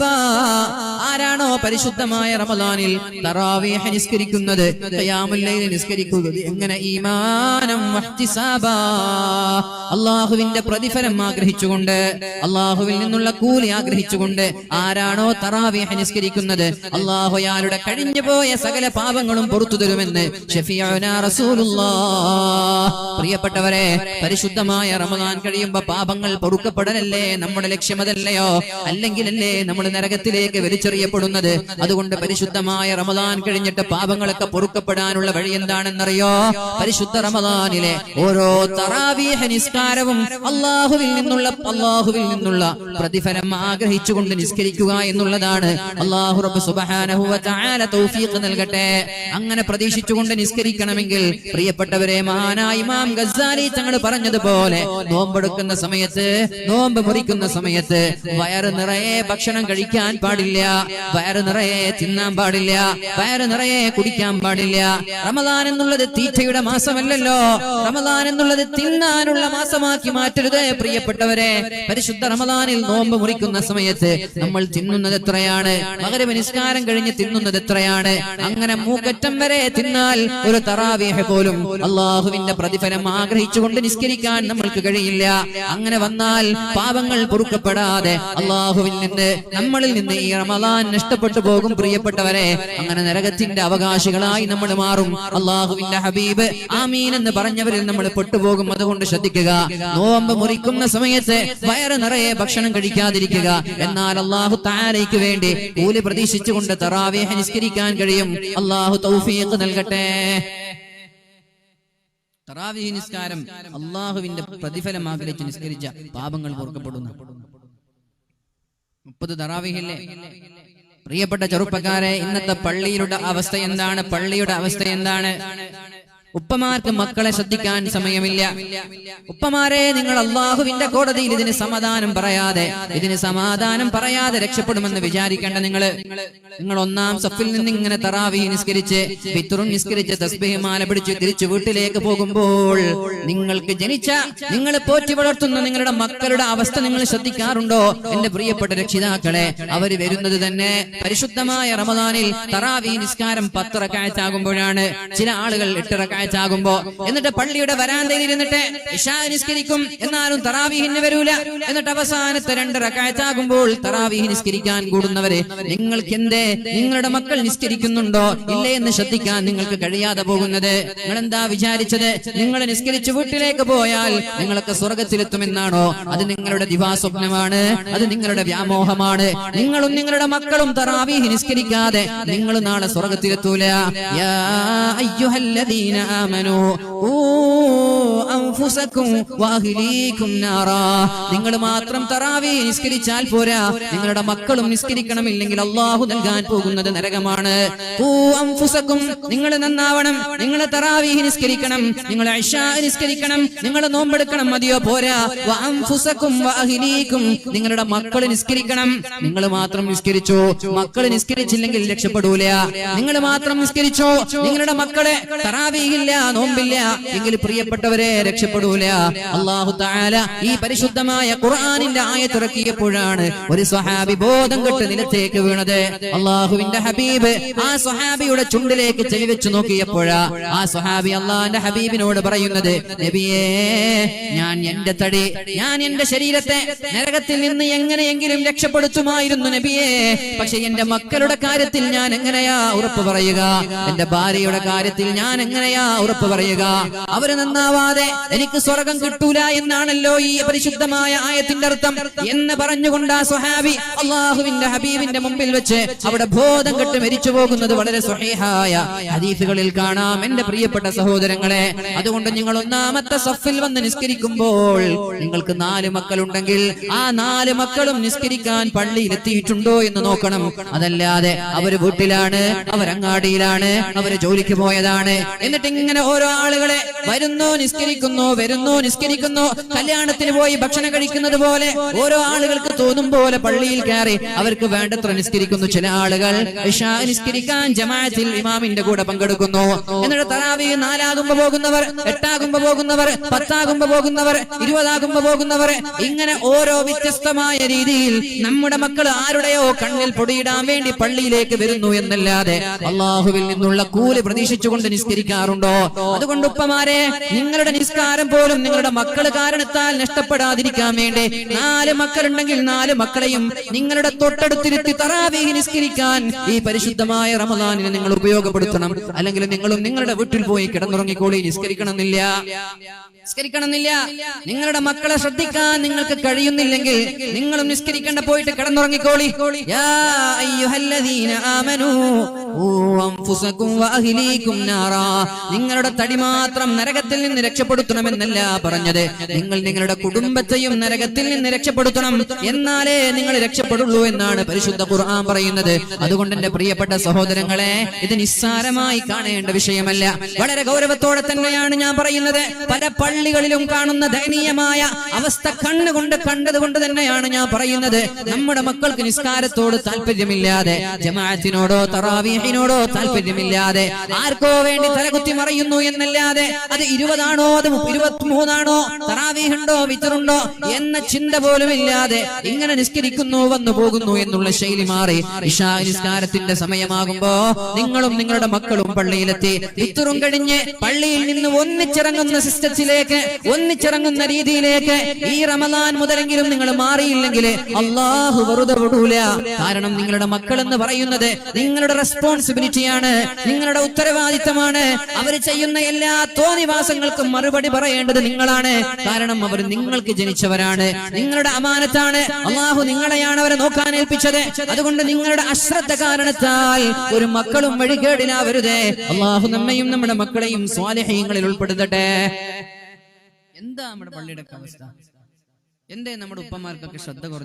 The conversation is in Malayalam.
বাবা ആരാണോ പരിശുദ്ധമായ റമദാനിൽ തറാവീഹ് നിസ്കരിക്കുന്നത്? ഖിയാമുൽ ലൈൽ നിസ്കരിക്കുന്നത് എങ്ങനെ? ഈമാനം വഹ്തിസാബാ. അള്ളാഹുവിന്റെ പ്രതിഫലം ആഗ്രഹിച്ചുകൊണ്ട് അള്ളാഹുവിൽ നിന്നുള്ള കൂലി ആഗ്രഹിച്ചുകൊണ്ട് ആരാണോ തറാവീഹ് നിസ്കരിക്കുന്നത്? അള്ളാഹു അയാളുടെ കഴിഞ്ഞു പോയ സകല പാപങ്ങളും പുറത്തു തരുമെന്ന് പ്രിയപ്പെട്ടവരെ പരിശുദ്ധമായ റമദാൻ കഴിയുമ്പോ പാപങ്ങൾ പൊറുക്കപ്പെടലല്ലേ? നമ്മുടെ ലക്ഷ്യമതല്ലയോ? അല്ലെങ്കിലല്ലേ നമ്മൾ നരകത്തിലേക്ക് വലിച്ചെറിയപ്പെടുന്നത് അതുകൊണ്ട് പരിശുദ്ധമായ റമദാൻ കഴിഞ്ഞിട്ട് പാപങ്ങളൊക്കെ പൊറുക്കപ്പെടാനുള്ള വഴി എന്താണെന്നറിയോ? പരിശുദ്ധ റമദാനിലെ ഓരോ തറാവീഹ നിസ്കാരവും അള്ളാഹുവിൽ നിന്നുള്ള അള്ളാഹുവിൽ നിന്നുള്ള പ്രതിഫലം ആഗ്രഹിച്ചുകൊണ്ട് നിസ്കരിക്കുക എന്നുള്ളതാണ്. അള്ളാഹു റബ്ബ് സുബ്ഹാനഹു വ തആല തൗഫീഖ് നൽകട്ടെ. അങ്ങനെ പ്രതീക്ഷിച്ചുകൊണ്ട് നിസ്കരിക്കണമെങ്കിൽ പ്രിയപ്പെട്ടവരെ മഹാനായ ഇമാം ഗസാലി തങ്ങൾ പറഞ്ഞതുപോലെ നോമ്പെടുക്കുന്ന സമയത്ത് നോമ്പ് മുറിക്കുന്ന സമയത്ത് വയറ് നിറയെ ഭക്ഷണം കഴിക്കാൻ പാടില്ല. വയറ് നിറയെ തിന്നാൻ പാടില്ല. വയറ് നിറയെ കുടിക്കാൻ പാടില്ല. റമദാൻ എന്നുള്ളത് തീറ്റയുടെ മാസമല്ലല്ലോ. റമദാൻ എന്നുള്ളത് തിന്നാനുള്ള മാസമാക്കി മാറ്റരുത് പ്രിയപ്പെട്ടവരെ. പരിശുദ്ധ റമദാനിൽ നോമ്പ് മുറിക്കുന്ന സമയത്ത് നമ്മൾ തിന്നുന്നത് എത്രയാണ്? മകരവ് നിസ്കാരം കഴിഞ്ഞ് തിന്നുന്നത് എത്രയാണ്? അങ്ങനെ മൂക്കറ്റം വരെ തിന്നാൽ ഒരു തറാവീഹ പോലും അള്ളാഹുവിന്റെ പ്രതിഫലം ആഗ്രഹിച്ചുകൊണ്ട് നിസ്കരിക്കാൻ നമ്മൾക്ക് കഴിയില്ല. അങ്ങനെ വന്നാൽ പാപങ്ങൾ പൊറുക്കപ്പെടാതെ അള്ളാഹുവിൽ നിന്ന് നമ്മളിൽ നിന്ന് ഈ റമദാൻ നഷ്ടപ്പെട്ടു പോകും പ്രിയപ്പെട്ടവരെ. അങ്ങനെ നരകത്തിന്റെ അവകാശികളായി നമ്മൾ മാറും. അള്ളാഹുവിന്റെ ഹബീബ് ആമീൻ എന്ന് പറഞ്ഞവരിൽ നമ്മൾ പെട്ടുപോകും. അതുകൊണ്ട് ശ്രദ്ധിക്കുക. നോമ്പ് മുറിക്കുന്ന സമയത്ത് വയറ് നിറയെ ഭക്ഷണം കഴിക്കാതിരിക്കുക. എന്നാൽ അള്ളാഹു താരയ്ക്ക് വേണ്ടി കൂലി പ്രതീക്ഷിച്ചുകൊണ്ട് തറാവേഹ നിസ്കരിക്കാൻ കഴിയും. അള്ളാഹു തൗഫീഖ് നൽകട്ടെ. തറാവീഹ് നിസ്കാരം അള്ളാഹുവിന്റെ പ്രതിഫലം ആഗ്രഹിച്ച് നിസ്കരിച്ച പാപങ്ങൾ പൊറുക്കപ്പെടുന്നു മുപ്പത് തറാവീഹില്ലേ പ്രിയപ്പെട്ട ചെറുപ്പക്കാരെ ഇന്നത്തെ പള്ളിയുടെ അവസ്ഥ എന്താണ്? പള്ളിയുടെ അവസ്ഥ എന്താണ്? ഉപ്പമാർക്ക് മക്കളെ ശ്രദ്ധിക്കാൻ സമയമില്ല. ഉപ്പമാരെ നിങ്ങൾ അള്ളാഹുവിന്റെ കോടതിയിൽ ഇതിന് സമാധാനം പറയാതെ ഇതിന് സമാധാനം പറയാതെ രക്ഷപ്പെടുമെന്ന് വിചാരിക്കേണ്ട നിങ്ങൾ. നിങ്ങൾ. ഒന്നാം സഫിൽ നിന്ന് ഇങ്ങനെ തറാവി നിസ്കരിച്ച് പിത്തുറും നിസ്കരിച്ച് തസ്ബിഹിമാല പിടിച്ച് തിരിച്ചു വീട്ടിലേക്ക് പോകുമ്പോൾ നിങ്ങൾക്ക് ജനിച്ച നിങ്ങൾ പോറ്റി വളർത്തുന്ന നിങ്ങളുടെ മക്കളുടെ അവസ്ഥ നിങ്ങൾ ശ്രദ്ധിക്കാറുണ്ടോ? എന്റെ പ്രിയപ്പെട്ട രക്ഷിതാക്കളെ അവർ വരുന്നത് തന്നെ പരിശുദ്ധമായ റമദാനിൽ തറാവി നിസ്കാരം പത്ത് ആകുമ്പോഴാണ് ചില ആളുകൾ എട്ട് റക്കായത്താകുമ്പോ എന്നിട്ട് പള്ളിയുടെ വരാന്തയിൽ ഇരുന്നിട്ട് ഇഷാ നിസ്കരിക്കും. എന്നാലും തറാവീഹിന് വരൂല. എന്നിട്ട് അവസാനത്തെ രണ്ട് റക്കാഴ്ചാകുമ്പോൾ തറാവിഹി നിസ്കരിക്കാൻ കൂടുന്നവരെ നിങ്ങൾക്ക് എന്തേ നിങ്ങളുടെ മക്കൾ നിസ്കരിക്കുന്നുണ്ടോ? ഇല്ലേ എന്ന് ശ്രദ്ധിക്കാൻ നിങ്ങൾക്ക് കഴിയാതെ പോകുന്നത്. നിങ്ങൾ എന്താ വിചാരിച്ചത്? നിങ്ങൾ നിസ്കരിച്ച് വീട്ടിലേക്ക് പോയാൽ നിങ്ങളൊക്കെ സ്വർഗത്തിലെത്തുമെന്നാണോ? അത് നിങ്ങളുടെ ദിവാസ്വപ്നമാണ് അത് നിങ്ങളുടെ വ്യാമോഹമാണ്. നിങ്ങളും നിങ്ങളുടെ മക്കളും തറാവീഹി നിസ്കരിക്കാതെ നിങ്ങൾ നാളെ സ്വർഗത്തിലെത്തൂല. യാ അയ്യുഹല്ലദീന ആമനൂ? നാറാ. നിങ്ങൾ മാത്രം തറാവി നിസ്കരിച്ചാൽ പോരാ. നിങ്ങളുടെ മക്കളും നിസ്കരിക്കണമില്ലെങ്കിൽ അള്ളാഹു നൽകാൻ പോകുന്നത് നരകമാണ്. നിങ്ങൾ നന്നാവണം. നിങ്ങൾ തറാവീ നിസ്കരിക്കണം. നിങ്ങൾ നിസ്കരിക്കണം. നിങ്ങൾ നോമ്പെടുക്കണം മതിയോ? പോരാ. നിങ്ങളുടെ മക്കൾ നിസ്കരിക്കണം. നിങ്ങൾ മാത്രം നിസ്കരിച്ചോ? മക്കൾ നിസ്കരിച്ചില്ലെങ്കിൽ രക്ഷപ്പെടൂല നിങ്ങൾ മാത്രം നിസ്കരിച്ചോ? നിങ്ങളുടെ മക്കളെ തറാവീഹില്ല നോമ്പില്ല. എങ്കിൽ പ്രിയപ്പെട്ടവരെ രക്ഷപ്പെടൂല. അള്ളാഹു താല ഈ പരിശുദ്ധമായ ഖുർആനിന്റെ ആയത്തിറക്കിയപ്പോഴാണ് ഒരു സ്വഹാബി ബോധം കെട്ട് നിലത്തേക്ക് വീണത്. അള്ളാഹുവിന്റെ ഹബീബ് ആ സ്വഹാബിയുടെ ചുണ്ടിലേക്ക് ചെവിവെച്ച് നോക്കിയപ്പോഴാ ആ സ്വഹാബി അള്ളാഹിന്റെ ഹബീബിനോട് പറയുന്നത് നബിയേ ഞാൻ എന്റെ തടി ഞാൻ എന്റെ ശരീരത്തെ നരകത്തിൽ നിന്ന് എങ്ങനെയെങ്കിലും രക്ഷപ്പെടുത്തുമായിരുന്നു നബിയേ. പക്ഷെ എന്റെ മക്കളുടെ കാര്യത്തിൽ ഞാൻ എങ്ങനെയാ ഉറപ്പ് പറയുക? എന്റെ ഭാര്യയുടെ കാര്യത്തിൽ ഞാൻ എങ്ങനെയാ ഉറപ്പ് പറയുക. അവർ നന്നാവാതെ എനിക്ക് സ്വർഗം കിട്ടൂല എന്നാണല്ലോ ഈ പരിശുദ്ധമായ ആയത്തിന്റെ അർത്ഥം എന്ന് പറഞ്ഞുകൊണ്ട് ആ സ്വഹാബി അള്ളാഹുവിന്റെ ഹബീബിന്റെ മുമ്പിൽ വെച്ച് അവിടെ ബോധം കെട്ട് മരിച്ചു പോകുന്നത് വളരെ സ്വഹീഹായ ഹദീസുകളിൽ കാണാം. എന്റെ പ്രിയപ്പെട്ട സഹോദരങ്ങളെ അതുകൊണ്ട് നിങ്ങൾ ഒന്നാമത്തെ സഫിൽ വന്ന് നിസ്കരിക്കുമ്പോൾ നിങ്ങൾക്ക് നാല് മക്കളുണ്ടെങ്കിൽ ആ നാല് മക്കളും നിസ്കരിക്കാൻ പള്ളിയിലെത്തിയിട്ടുണ്ടോ എന്ന് നോക്കണം. അതല്ലാതെ അവർ വീട്ടിലാണ് അവരങ്ങാടിയിലാണ് അവർ ജോലിക്ക് പോയതാണ്. എന്നിട്ട് എന്നിങ്ങനെ ഓരോ ആളുകളെ വരുന്നു നിസ്കരിക്കുന്നു വരുന്നു നിസ്കരിക്കുന്നു. കല്യാണത്തിന് പോയി ഭക്ഷണം കഴിക്കുന്നത് പോലെ ഓരോ ആളുകൾക്ക് തോന്നും പോലെ പള്ളിയിൽ കയറി അവർക്ക് വേണ്ടത്ര നിസ്കരിക്കുന്നു. ചില ആളുകൾ നിസ്കരിക്കാൻ ജമാഅത്തിൽ ഇമാമിന്റെ കൂടെ പങ്കെടുക്കുന്നു. എന്നിട്ട് തറാവി നാലാകുമ്പോ പോകുന്നവർ എട്ടാകുമ്പോ പോകുന്നവർ പത്താകുമ്പോ പോകുന്നവർ ഇരുപതാകുമ്പോ പോകുന്നവർ ഇങ്ങനെ ഓരോ വ്യത്യസ്തമായ രീതിയിൽ നമ്മുടെ മക്കൾ ആരുടെയോ കണ്ണിൽ പൊടിയിടാൻ വേണ്ടി പള്ളിയിലേക്ക് വരുന്നു എന്നല്ലാതെ അള്ളാഹുവിൽ നിന്നുള്ള കൂലി പ്രതീക്ഷിച്ചുകൊണ്ട് നിസ്കരിക്കാറുണ്ടോ? അതുകൊണ്ട് ഉപ്പമാരെ നിങ്ങളുടെ നിസ്കാരം പോലും നിങ്ങളുടെ മക്കൾ കാരണത്താൽ നഷ്ടപ്പെടാതിരിക്കാൻ വേണ്ടി നാല് മക്കളുണ്ടെങ്കിൽ നാല് മക്കളെയും നിങ്ങളുടെ തൊട്ടടുത്തിരുത്തി തറാവേഹി നിസ്കരിക്കാൻ ഈ പരിശുദ്ധമായ റമദാനിനെ നിങ്ങൾ ഉപയോഗപ്പെടുത്തണം. അല്ലെങ്കിൽ നിങ്ങളും നിങ്ങളുടെ വീട്ടിൽ പോയി കിടന്നുറങ്ങിക്കോളി. നിസ്കരിക്കണമെന്നില്ല. നിസ്കരിക്കണമെന്നില്ല. നിങ്ങളുടെ മക്കളെ ശ്രദ്ധിക്കാൻ നിങ്ങൾക്ക് കഴിയുന്നില്ലെങ്കിൽ നിങ്ങളും നിസ്കരിക്കേണ്ട പോയിട്ട് കിടന്നുറങ്ങിക്കോളി. ആമനൂ. ഊ വഅഹ്ലീകും നിങ്ങളുടെ തടി മാത്രം നരകത്തിൽ നിന്ന് രക്ഷപ്പെടുത്തണമെന്നല്ല പറഞ്ഞത്. നിങ്ങൾ നിങ്ങളുടെ കുടുംബത്തെയും നരകത്തിൽ നിന്ന് രക്ഷപ്പെടുത്തണം. എന്നാലേ നിങ്ങൾ രക്ഷപ്പെടുള്ളൂ എന്നാണ് പരിശുദ്ധ ഖുർആൻ പറയുന്നത്. അതുകൊണ്ട് എന്റെ പ്രിയപ്പെട്ട സഹോദരങ്ങളെ ഇത് നിസ്സാരമായി കാണേണ്ട വിഷയമല്ല. വളരെ ഗൗരവത്തോടെ തന്നെയാണ് ഞാൻ പറയുന്നത്. പല പള്ളികളിലും കാണുന്ന ദയനീയമായ അവസ്ഥ കണ്ണുകൊണ്ട് കണ്ടതുകൊണ്ട് തന്നെയാണ് ഞാൻ പറയുന്നത്. നമ്മുടെ മക്കൾക്ക് നിസ്കാരത്തോട് താല്പര്യമില്ലാതെ ജമാഅത്തിനോടോ തറാവീഹിനോടോ താല്പര്യമില്ലാതെ ആർക്കോ വേണ്ടി തലകുത്തി മറിയുന്നു എന്നല്ലാതെ അത് ഇരുപതാണോ അത് ഇരുപത്തിമൂന്നാണോ തറാവീഹുണ്ടോ വിത്തറുണ്ടോ എന്ന ചിന്ത പോലും ഇല്ലാതെ ഇങ്ങനെ നിസ്കരിക്കുന്നു വന്നു പോകുന്നു എന്നുള്ള ശൈലി മാറി ഇഷാ നിസ്കാരത്തിന്റെ സമയമാകുമ്പോ നിങ്ങളും നിങ്ങളുടെ മക്കളും പള്ളിയിലെത്തി. വിത്തറും കഴിഞ്ഞ് പള്ളിയിൽ നിന്ന് ഒന്നിച്ചിറങ്ങുന്ന സിസ്റ്റത്തിലേക്ക് ഒന്നിച്ചിറങ്ങുന്ന രീതിയിലേക്ക് ഈ റമദാൻ മുതലെങ്കിലും നിങ്ങൾ മാറിയില്ലെങ്കിൽ അള്ളാഹു വെറുതെ വിടൂല. കാരണം നിങ്ങളുടെ മക്കൾ എന്ന് പറയുന്നത് നിങ്ങളുടെ റെസ്പോൺസിബിലിറ്റിയാണ് നിങ്ങളുടെ ഉത്തരവാദിത്തമാണ്. അവർ ചെയ്യുന്ന എല്ലാ തോന്നിവാസങ്ങൾക്കും മറുപടി പറയേണ്ടത് നിങ്ങളാണ്. കാരണം അവർ നിങ്ങൾക്ക് ജനിച്ചവരാണ്. നിങ്ങളുടെ അമാനത്താണ്. അള്ളാഹു നിങ്ങളെയാണ് അവരെ നോക്കാൻ ഏൽപ്പിച്ചത്. അതുകൊണ്ട് നിങ്ങളുടെ അശ്രദ്ധ കാരണത്താൽ ഒരു മക്കളും വഴികേടിലാവരുതേ. അള്ളാഹു നമ്മയും നമ്മുടെ മക്കളെയും സ്വാലഹ്യങ്ങളിൽ ഉൾപ്പെടുത്തട്ടെ. എന്താ നമ്മുടെ പള്ളിയുടെ അവസ്ഥ? എന്തേ നമ്മുടെ ഉപ്പമാർക്കൊക്കെ ശ്രദ്ധ കുറഞ്ഞു?